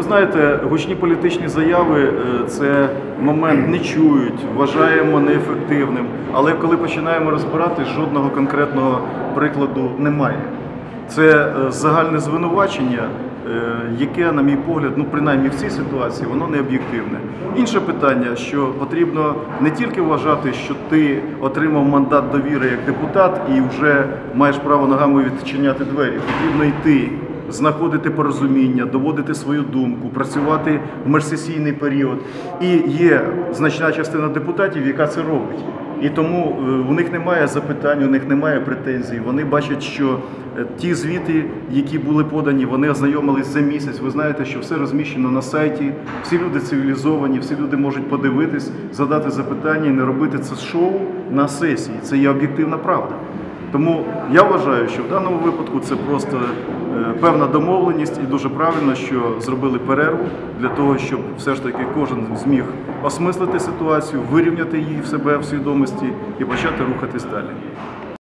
Ви знаєте, гучні політичні заяви е, це момент не чують, вважаємо неефективним. Але коли починаємо розбирати, жодного конкретного прикладу немає. Це е, загальне звинувачення, е, яке, на мій погляд, ну принаймні в цій ситуації, воно не об'єктивне. Інше питання, що потрібно не тільки вважати, що ти отримав мандат довіри як депутат і вже маєш право ногами відчиняти двері. Потрібно йти, знаходити порозуміння, доводити свою думку, працювати в межсесійний період. І є значна частина депутатів, яка це робить. І тому е, у них немає запитань, у них немає претензій. Вони бачать, що е, ті звіти, які були подані, вони ознайомились за місяць. Ви знаєте, що все розміщено на сайті. Всі люди цивілізовані, всі люди можуть подивитись, задати запитання і не робити це шоу на сесії. Це є об'єктивна правда. Тому я вважаю, що в даному випадку це просто певна домовленість, і дуже правильно, що зробили перерву для того, щоб все ж таки кожен зміг осмислити ситуацію, вирівняти її в себе в свідомості і почати рухатись далі.